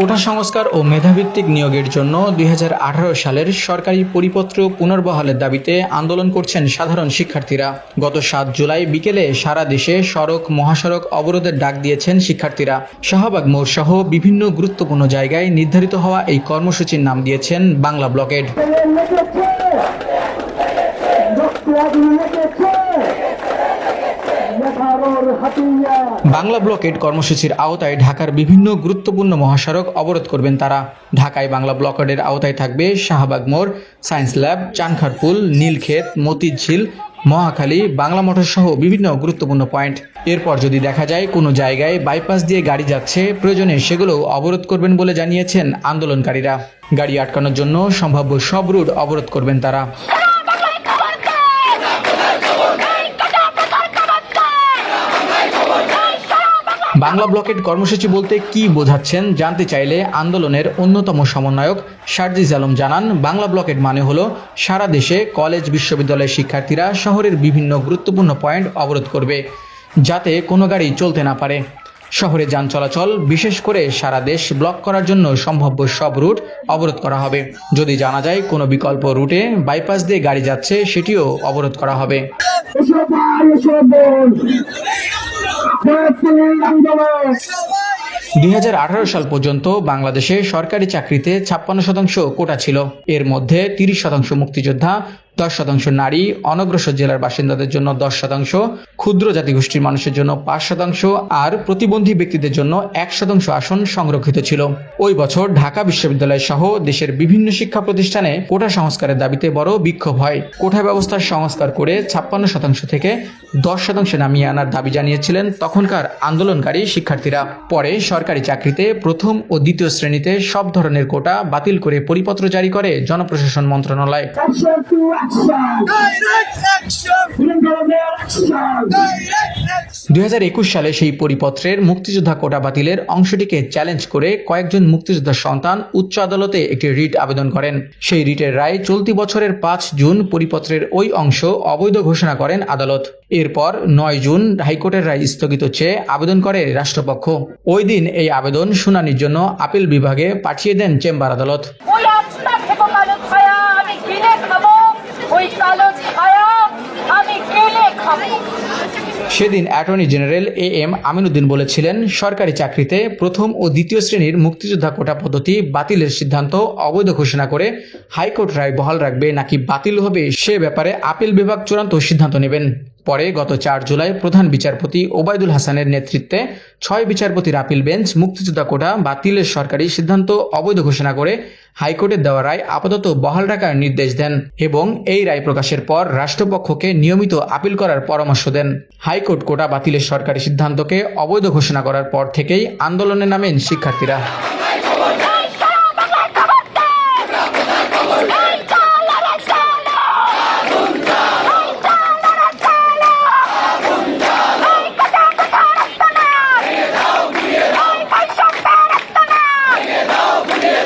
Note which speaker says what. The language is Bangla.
Speaker 1: কোটা সংস্কার ও মেধাভিত্তিক নিয়োগের জন্য দুই সালের সরকারি পরিপত্র পুনর্বহালের দাবিতে আন্দোলন করছেন সাধারণ শিক্ষার্থীরা গত সাত জুলাই বিকেলে সারা দেশে সড়ক মহাসড়ক অবরোধের ডাক দিয়েছেন শিক্ষার্থীরা শাহবাগ মোড় সহ বিভিন্ন গুরুত্বপূর্ণ জায়গায় নির্ধারিত হওয়া এই কর্মসূচির নাম দিয়েছেন বাংলা ব্লকেড বাংলা ব্লকেট কর্মসূচির আওতায় ঢাকার বিভিন্ন গুরুত্বপূর্ণ মহাসড়ক অবরোধ করবেন তারা ঢাকায় বাংলা ব্লকেটের আওতায় থাকবে শাহবাগ মোড় science lab Chankharpul Nilkhet Motijheel Mohakhali Bangla motor সহ বিভিন্ন গুরুত্বপূর্ণ পয়েন্ট এরপর যদি দেখা যায় কোনো জায়গায় বাইপাস দিয়ে গাড়ি যাচ্ছে প্রয়োজনে সেগুলো অবরোধ করবেন বলে জানিয়েছেন আন্দোলনকারীরা গাড়ি আটকানোর জন্য সম্ভাব্য সব রুট অবরোধ করবেন তারা বাংলা ব্লকেট কর্মসূচি বলতে কি বোঝাচ্ছেন জানতে চাইলে আন্দোলনের অন্যতম সমন্বয়ক শারজিজ আলম জানান বাংলা ব্লকেট মানে হলো সারা দেশে কলেজ বিশ্ববিদ্যালয়ের শিক্ষার্থীরা শহরের বিভিন্ন গুরুত্বপূর্ণ পয়েন্ট অবরোধ করবে যাতে কোনো গাড়ি চলতে না পারে শহরে যান চলাচল বিশেষ করে সারা দেশ ব্লক করার জন্য সম্ভাব্য সব রুট অবরোধ করা হবে যদি জানা যায় কোনো বিকল্প রুটে বাইপাস দিয়ে গাড়ি যাচ্ছে সেটিও অবরোধ করা হবে দুই সাল পর্যন্ত বাংলাদেশে সরকারি চাকরিতে ছাপ্পান্ন শতাংশ কোটা ছিল এর মধ্যে তিরিশ শতাংশ মুক্তিযোদ্ধা দশ শতাংশ নারী অনগ্রসর জেলার বাসিন্দাদের জন্য দশ শতাংশ ক্ষুদ্র জাতিগোষ্ঠীর মানুষের জন্য পাঁচ শতাংশ আর প্রতিবন্ধী ব্যক্তিদের জন্য এক শতাংশ আসন সংরক্ষিত ছিল ওই বছর ঢাকা বিশ্ববিদ্যালয় সহ দেশের বিভিন্ন শিক্ষা প্রতিষ্ঠানে কোটা সংস্কারের দাবিতে বড় বিক্ষোভ হয় কোটা ব্যবস্থার সংস্কার করে ছাপ্পান্ন শতাংশ থেকে দশ শতাংশে নামিয়ে আনার দাবি জানিয়েছিলেন তখনকার আন্দোলনকারী শিক্ষার্থীরা পরে সরকারি চাকরিতে প্রথম ও দ্বিতীয় শ্রেণীতে সব ধরনের কোটা বাতিল করে পরিপত্র জারি করে জনপ্রশাসন মন্ত্রণালয় দুই সালে সেই পরিপত্রের মুক্তিযোদ্ধা কোটা বাতিলের অংশটিকে চ্যালেঞ্জ করে কয়েকজন মুক্তিযোদ্ধার সন্তান উচ্চ আদালতে একটি রিট আবেদন করেন সেই রিটের রায় চলতি বছরের পাঁচ জুন পরিপত্রের ওই অংশ অবৈধ ঘোষণা করেন আদালত এরপর নয় জুন হাইকোর্টের রায় স্থগিত চেয়ে আবেদন করে রাষ্ট্রপক্ষ ওই দিন এই আবেদন শুনানির জন্য আপিল বিভাগে পাঠিয়ে দেন চেম্বার আদালত সেদিন attorney general A M Aminuddin বলেছিলেন সরকারি চাকরিতে প্রথম ও দ্বিতীয় শ্রেণীর মুক্তিযোদ্ধা কোটা পদ্ধতি বাতিলের সিদ্ধান্ত অবৈধ ঘোষণা করে হাইকোর্ট রায় বহাল রাখবে নাকি বাতিল হবে সে ব্যাপারে আপিল বিভাগ চূড়ান্ত সিদ্ধান্ত নেবেন পরে গত চার জুলাই প্রধান বিচারপতি ওবায়দুল হাসানের নেতৃত্বে ছয় বিচারপতির আপিল বেঞ্চ মুক্তিযোদ্ধা কোটা বাতিলের সরকারি সিদ্ধান্ত অবৈধ ঘোষণা করে হাইকোর্টের দেওয়া রায় আপাতত বহাল রাখার নির্দেশ দেন এবং এই রায় প্রকাশের পর রাষ্ট্রপক্ষকে নিয়মিত আপিল করার পরামর্শ দেন হাইকোর্ট কোটা বাতিলের সরকারি সিদ্ধান্তকে অবৈধ ঘোষণা করার পর থেকেই আন্দোলনে নামেন শিক্ষার্থীরা